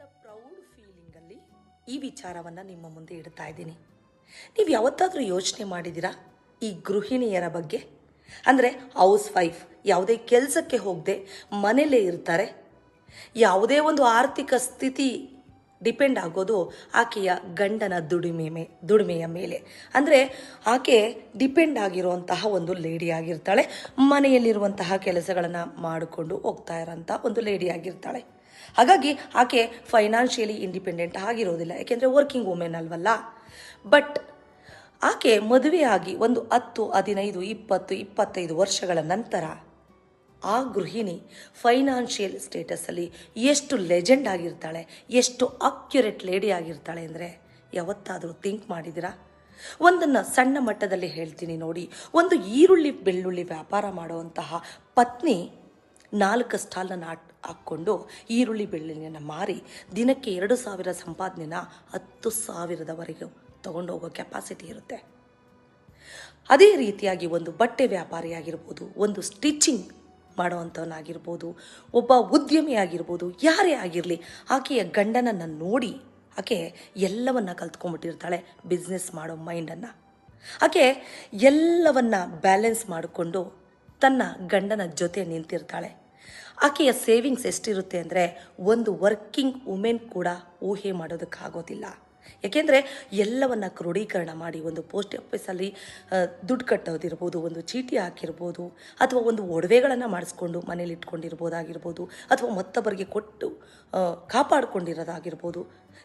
ಅತ್ಯಂತ ಪ್ರೌಡ್ ಫೀಲಿಂಗಲ್ಲಿ ಈ ವಿಚಾರವನ್ನು ನಿಮ್ಮ ಮುಂದೆ ಇಡ್ತಾ ಇದ್ದೀನಿ. ನೀವು ಯಾವತ್ತಾದರೂ ಯೋಚನೆ ಮಾಡಿದ್ದೀರಾ? ಈ ಗೃಹಿಣಿಯರ ಬಗ್ಗೆ? ಅಂದರೆ ಹೌಸ್ ವೈಫ್ ಯಾವುದೇ ಕೆಲಸಕ್ಕೆ ಹೋಗದೆ ಮನೇಲೇ ಇರ್ತಾರೆ. ಯಾವುದೇ ಒಂದು ಆರ್ಥಿಕ ಸ್ಥಿತಿ ಡಿಪೆಂಡ್ ಆಗೋದು ಆಕೆಯ ಗಂಡನ ದುಡಿಮೆ ದುಡಿಮೆಯ ಮೇಲೆ. ಅಂದರೆ ಆಕೆ ಡಿಪೆಂಡ್ ಆಗಿರುವಂತಹ ಒಂದು ಲೇಡಿ ಆಗಿರ್ತಾಳೆ. ಮನೆಯಲ್ಲಿರುವಂತಹ ಕೆಲಸಗಳನ್ನು ಮಾಡಿಕೊಂಡು ಹೋಗ್ತಾ ಇರೋಂಥ ಒಂದು ಲೇಡಿ ಆಗಿರ್ತಾಳೆ. ಹಾಗಾಗಿ ಆಕೆ ಫೈನಾನ್ಷಿಯಲಿ ಇಂಡಿಪೆಂಡೆಂಟ್ ಆಗಿರೋದಿಲ್ಲ, ಯಾಕೆಂದರೆ ವರ್ಕಿಂಗ್ ವುಮೆನ್ ಅಲ್ವಲ್ಲ. ಬಟ್ ಆಕೆ ಮದುವೆಯಾಗಿ ಒಂದು ಹತ್ತು, ಹದಿನೈದು, ಇಪ್ಪತ್ತು, ಇಪ್ಪತ್ತೈದು ವರ್ಷಗಳ ನಂತರ ಆ ಗೃಹಿಣಿ ಫೈನಾನ್ಷಿಯಲ್ ಸ್ಟೇಟಸಲ್ಲಿ ಎಷ್ಟು ಲೆಜೆಂಡ್ ಆಗಿರ್ತಾಳೆ, ಎಷ್ಟು ಅಕ್ಯುರೇಟ್ ಲೇಡಿ ಆಗಿರ್ತಾಳೆ ಅಂದರೆ ಯಾವತ್ತಾದರೂ ಥಿಂಕ್ ಮಾಡಿದಿರಾ ಒಂದನ್ನು ಸಣ್ಣ ಮಟ್ಟದಲ್ಲಿ ಹೇಳ್ತೀನಿ ನೋಡಿ. ಒಂದು ಈರುಳ್ಳಿ, ಬೆಳ್ಳುಳ್ಳಿ ವ್ಯಾಪಾರ ಮಾಡುವಂತಹ ಪತ್ನಿ ನಾಲ್ಕು ಸ್ಟಾಲನ್ನು ಹಾಕ್ಕೊಂಡು ಈರುಳ್ಳಿ ಬೆಳ್ಳುಳ್ಳಿಯನ್ನು ಮಾರಿ ದಿನಕ್ಕೆ ಎರಡು ಸಾವಿರ ಸಂಪಾದನೆನ ಹತ್ತು ಸಾವಿರದವರೆಗೂ ತಗೊಂಡು ಹೋಗೋ ಕೆಪಾಸಿಟಿ ಇರುತ್ತೆ. ಅದೇ ರೀತಿಯಾಗಿ ಒಂದು ಬಟ್ಟೆ ವ್ಯಾಪಾರಿಯಾಗಿರ್ಬೋದು ಒಂದು ಸ್ಟಿಚಿಂಗ್ ಮಾಡುವಂಥವನಾಗಿರ್ಬೋದು ಒಬ್ಬ ಉದ್ಯಮಿ ಆಗಿರ್ಬೋದು, ಯಾರೇ ಆಗಿರಲಿ, ಆಕೆಯ ಗಂಡನನ್ನು ನೋಡಿ ಆಕೆ ಎಲ್ಲವನ್ನ ಕಲ್ತ್ಕೊಂಡ್ಬಿಟ್ಟಿರ್ತಾಳೆ ಬಿಸ್ನೆಸ್ ಮಾಡೋ ಮೈಂಡನ್ನು ಆಕೆ ಎಲ್ಲವನ್ನ ಬ್ಯಾಲೆನ್ಸ್ ಮಾಡಿಕೊಂಡು ತನ್ನ ಗಂಡನ ಜೊತೆ ನಿಂತಿರ್ತಾಳೆ. ಆಕೆಯ ಸೇವಿಂಗ್ಸ್ ಎಷ್ಟಿರುತ್ತೆ ಅಂದರೆ ಒಂದು ವರ್ಕಿಂಗ್ ವುಮೆನ್ ಕೂಡ ಊಹೆ ಮಾಡೋದಕ್ಕಾಗೋದಿಲ್ಲ. ಯಾಕೆಂದರೆ ಎಲ್ಲವನ್ನ ಕ್ರೋಢೀಕರಣ ಮಾಡಿ ಒಂದು ಪೋಸ್ಟ್ ಆಫೀಸಲ್ಲಿ ದುಡ್ಡು ಕಟ್ಟೋದಿರ್ಬೋದು, ಒಂದು ಚೀಟಿ ಹಾಕಿರ್ಬೋದು, ಅಥವಾ ಒಂದು ಒಡವೆಗಳನ್ನು ಮಾಡಿಸ್ಕೊಂಡು ಮನೇಲಿ ಇಟ್ಕೊಂಡಿರ್ಬೋದಾಗಿರ್ಬೋದು, ಅಥವಾ ಮತ್ತೊಬ್ಬರಿಗೆ ಕೊಟ್ಟು ಕಾಪಾಡಿಕೊಂಡಿರೋದಾಗಿರ್ಬೋದು,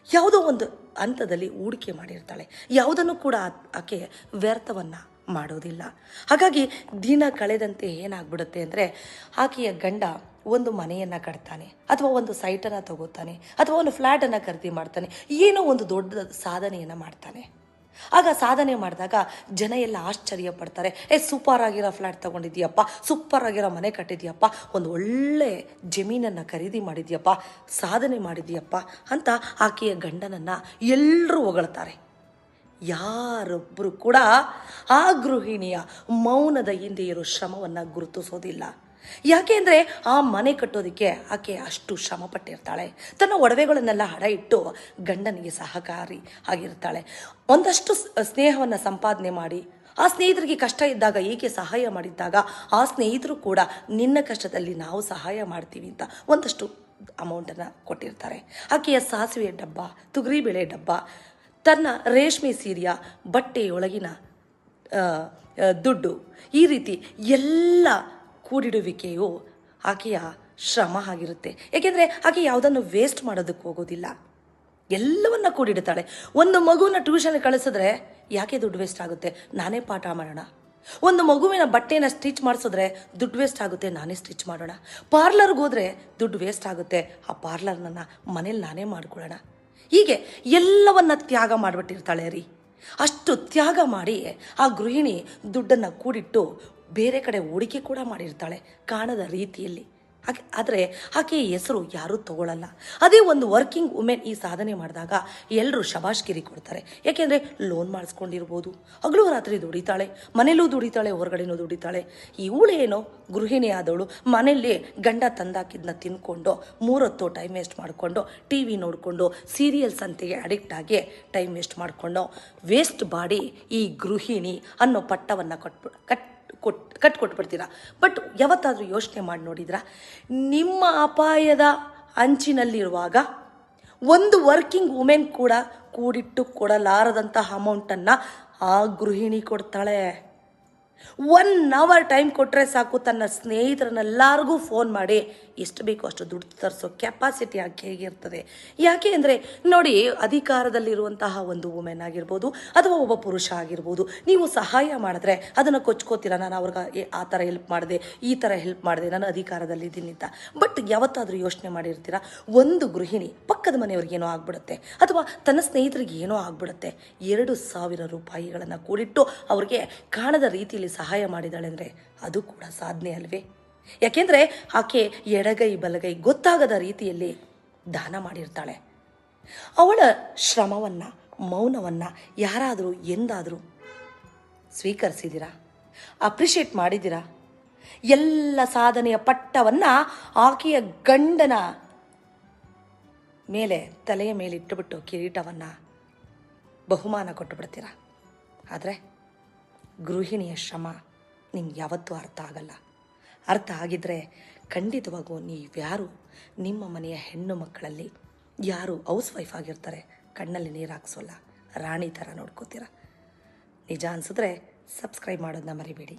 ಯಾವುದೋ ಒಂದು ಹಂತದಲ್ಲಿ ಹೂಡಿಕೆ ಮಾಡಿರ್ತಾಳೆ. ಯಾವುದನ್ನು ಕೂಡ ಆಕೆ ವ್ಯರ್ಥವನ್ನು ಮಾಡೋದಿಲ್ಲ. ಹಾಗಾಗಿ ದಿನ ಕಳೆದಂತೆ ಏನಾಗ್ಬಿಡುತ್ತೆ ಅಂದರೆ ಆಕೆಯ ಗಂಡ ಒಂದು ಮನೆಯನ್ನು ಕಟ್ತಾನೆ, ಅಥವಾ ಒಂದು ಸೈಟನ್ನು ತಗೋತಾನೆ, ಅಥವಾ ಒಂದು ಫ್ಲ್ಯಾಟನ್ನು ಖರೀದಿ ಮಾಡ್ತಾನೆ, ಏನೋ ಒಂದು ದೊಡ್ಡ ಸಾಧನೆಯನ್ನು ಮಾಡ್ತಾನೆ. ಆಗ ಸಾಧನೆ ಮಾಡಿದಾಗ ಜನ ಎಲ್ಲ ಆಶ್ಚರ್ಯ ಪಡ್ತಾರೆ, ಏ, ಸೂಪರ್ ಆಗಿರೋ ಫ್ಲ್ಯಾಟ್ ತಗೊಂಡಿದ್ಯಪ್ಪ, ಸೂಪರ್ ಆಗಿರೋ ಮನೆ ಕಟ್ಟಿದ್ಯಪ್ಪ, ಒಂದು ಒಳ್ಳೆ ಜಮೀನನ್ನು ಖರೀದಿ ಮಾಡಿದ್ಯಪ್ಪ, ಸಾಧನೆ ಮಾಡಿದ್ಯಪ್ಪ ಅಂತ ಆಕೆಯ ಗಂಡನನ್ನು ಎಲ್ಲರೂ ಹೊಗಳ್ತಾರೆ. ಯಾರೊಬ್ಬರು ಕೂಡ ಆ ಗೃಹಿಣಿಯ ಮೌನದ ಹಿಂದೆ ಇರೋ ಶ್ರಮವನ್ನು ಗುರುತಿಸೋದಿಲ್ಲ. ಯಾಕೆ ಅಂದರೆ ಆ ಮನೆ ಕಟ್ಟೋದಕ್ಕೆ ಆಕೆ ಅಷ್ಟು ಶ್ರಮ ಪಟ್ಟಿರ್ತಾಳೆ ತನ್ನ ಒಡವೆಗಳನ್ನೆಲ್ಲ ಹಡ ಇಟ್ಟು ಗಂಡನಿಗೆ ಸಹಕಾರಿ ಆಗಿರ್ತಾಳೆ. ಒಂದಷ್ಟು ಸ್ನೇಹವನ್ನು ಸಂಪಾದನೆ ಮಾಡಿ, ಆ ಸ್ನೇಹಿತರಿಗೆ ಕಷ್ಟ ಇದ್ದಾಗ ಏಕೆ ಸಹಾಯ ಮಾಡಿದ್ದಾಗ ಆ ಸ್ನೇಹಿತರು ಕೂಡ ನಿನ್ನ ಕಷ್ಟದಲ್ಲಿ ನಾವು ಸಹಾಯ ಮಾಡ್ತೀವಿ ಅಂತ ಒಂದಷ್ಟು ಅಮೌಂಟನ್ನು ಕೊಟ್ಟಿರ್ತಾರೆ. ಆಕೆಯ ಸಾಸಿವೆ ಡಬ್ಬ ತೊಗರಿಬೇಳೆ ಡಬ್ಬ ತನ್ನ ರೇಷ್ಮೆ ಸೀರೆಯ ಬಟ್ಟೆಯೊಳಗಿನ ದುಡ್ಡು. ಈ ರೀತಿ ಎಲ್ಲ ಕೂಡಿಡುವಿಕೆಯು ಆಕೆಯ ಶ್ರಮ ಆಗಿರುತ್ತೆ. ಏಕೆಂದರೆ ಆಕೆ ಯಾವುದನ್ನು ವೇಸ್ಟ್ ಮಾಡೋದಕ್ಕೆ ಹೋಗೋದಿಲ್ಲ. ಎಲ್ಲವನ್ನ ಕೂಡಿಡ್ತಾಳೆ ಒಂದು ಮಗುವನ್ನ ಟ್ಯೂಷನ್ ಕಳಿಸಿದ್ರೆ ಯಾಕೆ ದುಡ್ಡು ವೇಸ್ಟ್ ಆಗುತ್ತೆ? ನಾನೇ ಪಾಠ ಮಾಡೋಣ. ಒಂದು ಮಗುವಿನ ಬಟ್ಟೆನ ಸ್ಟಿಚ್ ಮಾಡಿಸಿದ್ರೆ ದುಡ್ಡು ವೇಸ್ಟ್ ಆಗುತ್ತೆ, ನಾನೇ ಸ್ಟಿಚ್ ಮಾಡೋಣ. ಪಾರ್ಲರ್ಗೆ ಹೋದರೆ ದುಡ್ಡು ವೇಸ್ಟ್ ಆಗುತ್ತೆ. ಆ ಪಾರ್ಲರ್ನನ್ನು ಮನೇಲಿ ನಾನೇ ಮಾಡ್ಕೊಳ್ಳೋಣ. ಹೀಗೆ ಎಲ್ಲವನ್ನ ತ್ಯಾಗ ಮಾಡಿಬಿಟ್ಟಿರ್ತಾಳೆ ರೀ. ಅಷ್ಟು ತ್ಯಾಗ ಮಾಡಿ ಆ ಗೃಹಿಣಿ ದುಡ್ಡನ್ನು ಕೂಡಿಟ್ಟು ಬೇರೆ ಕಡೆ ಹೂಡಿಕೆ ಕೂಡ ಮಾಡಿರ್ತಾಳೆ ಕಾಣದ ರೀತಿಯಲ್ಲಿ. ಆಕೆ ಆದರೆ ಆಕೆಯ ಹೆಸರು ಯಾರೂ ತಗೊಳ್ಳಲ್ಲ ಅದೇ ಒಂದು ವರ್ಕಿಂಗ್ ವುಮೆನ್ ಈ ಸಾಧನೆ ಮಾಡಿದಾಗ ಎಲ್ಲರೂ ಶಬಾಷ್ಗಿರಿ ಕೊಡ್ತಾರೆ. ಯಾಕೆಂದರೆ ಲೋನ್ ಮಾಡಿಸ್ಕೊಂಡಿರ್ಬೋದು. ಹಗಲು ರಾತ್ರಿ ದುಡಿತಾಳೆ ಮನೇಲೂ ದುಡಿತಾಳೆ, ಹೊರಗಡೆನೂ ದುಡಿತಾಳೆ. ಇವಳೇನೋ ಗೃಹಿಣಿ ಆದವಳು ಮನೆಯಲ್ಲಿ ಗಂಡ ತಂದಾಕಿದ್ನ ತಿನ್ಕೊಂಡು ಮೂರೊತ್ತು ಟೈಮ್ ವೇಸ್ಟ್ ಮಾಡಿಕೊಂಡು ಟಿ ವಿ ನೋಡಿಕೊಂಡು ಸೀರಿಯಲ್ಸ್ ಅಂತೆಯೇ ಅಡಿಕ್ಟ್ ಆಗಿ ಟೈಮ್ ವೇಸ್ಟ್ ಮಾಡಿಕೊಂಡು ವೇಸ್ಟ್ ಬಾಡಿ ಈ ಗೃಹಿಣಿ ಅನ್ನೋ ಪಟ್ಟವನ್ನು ಕಟ್ಬಿಡ ಕಟ್ ಕೊಟ್ ಕಟ್ಕೊಟ್ಬಿಡ್ತೀರಾ? ಬಟ್ ಯಾವತ್ತಾದರೂ ಯೋಚನೆ ಮಾಡಿ ನೋಡಿದ್ರ? ನಿಮ್ಮ ಅಪಾಯದ ಅಂಚಿನಲ್ಲಿರುವಾಗ ಒಂದು ವರ್ಕಿಂಗ್ ವುಮೆನ್ ಕೂಡ ಕೂಡಿಟ್ಟು ಕೊಡಲಾರದಂಥ ಅಮೌಂಟನ್ನು ಆ ಗೃಹಿಣಿ ಕೊಡ್ತಾಳೆ. ಒನ್ ಅವರ್ ಟೈಮ್ ಕೊಟ್ಟರೆ ಸಾಕು ತನ್ನ ಸ್ನೇಹಿತರನ್ನೆಲ್ಲರಿಗೂ ಫೋನ್ ಮಾಡಿ. ಎಷ್ಟು ಬೇಕೋ ಅಷ್ಟು ದುಡ್ಡು ತರಿಸೋ ಕೆಪಾಸಿಟಿ ಆಕೆ ಹೇಗಿರ್ತದೆ? ಯಾಕೆ ಅಂದರೆ ನೋಡಿ, ಅಧಿಕಾರದಲ್ಲಿರುವಂತಹ ಒಂದು ವುಮೆನ್ ಆಗಿರ್ಬೋದು ಅಥವಾ ಒಬ್ಬ ಪುರುಷ ಆಗಿರ್ಬೋದು, ನೀವು ಸಹಾಯ ಮಾಡಿದ್ರೆ ಅದನ್ನು ಕೊಚ್ಕೋತೀರ? ನಾನು ಅವ್ರಿಗೆ ಆ ಥರ ಹೆಲ್ಪ್ ಮಾಡಿದೆ, ಈ ಥರ ಹೆಲ್ಪ್ ಮಾಡಿದೆ, ನಾನು ಅಧಿಕಾರದಲ್ಲಿದ್ದೀನಿ ಅಂತ. ಬಟ್ ಯಾವತ್ತಾದರೂ ಯೋಚನೆ ಮಾಡಿರ್ತೀರ? ಒಂದು ಗೃಹಿಣಿ ಪಕ್ಕದ ಮನೆಯವ್ರಿಗೆ ಏನೋ ಆಗ್ಬಿಡುತ್ತೆ, ಅಥವಾ ತನ್ನ ಸ್ನೇಹಿತರಿಗೆ ಏನೋ ಆಗ್ಬಿಡುತ್ತೆ, ಎರಡು ಸಾವಿರ ರೂಪಾಯಿಗಳನ್ನು ಕೂಡಿಟ್ಟು ಅವ್ರಿಗೆ ಕಾಣದ ರೀತಿಯಲ್ಲಿ ಸಹಾಯ ಮಾಡಿದಾಳೆ ಅಂದರೆ ಅದು ಕೂಡ ಸಾಧನೆ ಅಲ್ವೇ? ಯಾಕೆಂದರೆ ಆಕೆ ಎಡಗೈ ಬಲಗೈ ಗೊತ್ತಾಗದ ರೀತಿಯಲ್ಲಿ ದಾನ ಮಾಡಿರ್ತಾಳೆ. ಅವಳ ಶ್ರಮವನ್ನು, ಮೌನವನ್ನು ಯಾರಾದರೂ ಎಂದಾದರೂ ಸ್ವೀಕರಿಸಿದ್ದೀರಾ ಅಪ್ರಿಷಿಯೇಟ್ ಮಾಡಿದ್ದೀರಾ ಎಲ್ಲ ಸಾಧನೆಯ ಪಟ್ಟವನ್ನು ಆಕೆಯ ಗಂಡನ ಮೇಲೆ, ತಲೆಯ ಮೇಲೆ ಇಟ್ಟುಬಿಟ್ಟು ಕಿರೀಟವನ್ನು ಬಹುಮಾನ ಕೊಟ್ಟು ಬಿಡ್ತೀರ? ಆದರೆ ಗೃಹಿಣಿಯ ಶ್ರಮ ನಿಮ್ಗೆ ಯಾವತ್ತೂ ಅರ್ಥ ಆಗಲ್ಲ. ಅರ್ಥ ಆಗಿದ್ರೆ ಖಂಡಿತವಾಗೂ ನೀವ್ಯಾರು ನಿಮ್ಮ ಮನೆಯ ಹೆಣ್ಣು ಮಕ್ಕಳಲ್ಲಿ ಯಾರು ಹೌಸ್ ವೈಫ್ ಆಗಿರ್ತಾರೆ, ಕಣ್ಣಲ್ಲಿ ನೀರು ಹಾಕ್ಸೋಲ್ಲ, ರಾಣಿ ಥರ ನೋಡ್ಕೋತೀರ. ನಿಜ ಅನಿಸಿದ್ರೆ ಸಬ್ಸ್ಕ್ರೈಬ್ ಮಾಡೋದನ್ನ ಮರಿಬೇಡಿ.